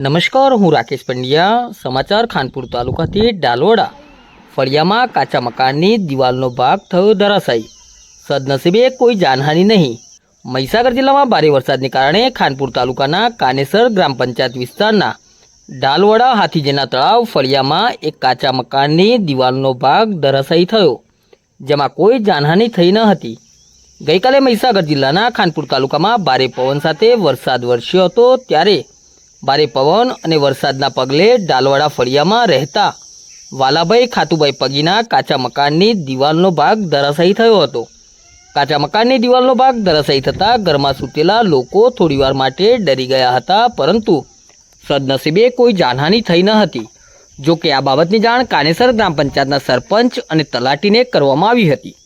નમસ્કાર, હું રાકેશ પંડ્યા, સમાચાર ખાનપુર તાલુકાથી ડાલોડા. ફળિયામાં કાચા મકાનની દિવાલનો ભાગ થયો ધરાશાયી. સદનસીબે કોઈ જાનહાનિ નહીં. મહીસાગર જિલ્લામાં ભારે વરસાદને કારણે ખાનપુર તાલુકાના કાનેસર ગ્રામ પંચાયત વિસ્તારના ડાલવડા હાથીજેના તળાવ ફળિયામાં એક કાચા મકાનની દિવાલનો ભાગ ધરાશાયી થયો, જેમાં કોઈ જાનહાનિ થઈ ન હતી. ગઈકાલે મહીસાગર જિલ્લાના ખાનપુર તાલુકામાં ભારે પવન સાથે વરસાદ વરસ્યો હતો, ત્યારે ભારે પવન અને વરસાદના પગલે ડાલવાડા ફળિયામાં રહેતા વાલાભાઈ ખાતુભાઈ પગીના કાચા મકાનની દિવાલનો ભાગ ધરાશાયી થયો હતો. કાચા મકાનની દિવાલનો ભાગ ધરાશાયી થતાં ઘરમાં સૂતેલા લોકો થોડીવાર માટે ડરી ગયા હતા, પરંતુ સદનસીબે કોઈ જાનહાનિ થઈ ન હતી. જો કે આ બાબતની જાણ કાનેસર ગ્રામ પંચાયતના સરપંચ અને તલાટીને કરવામાં આવી હતી.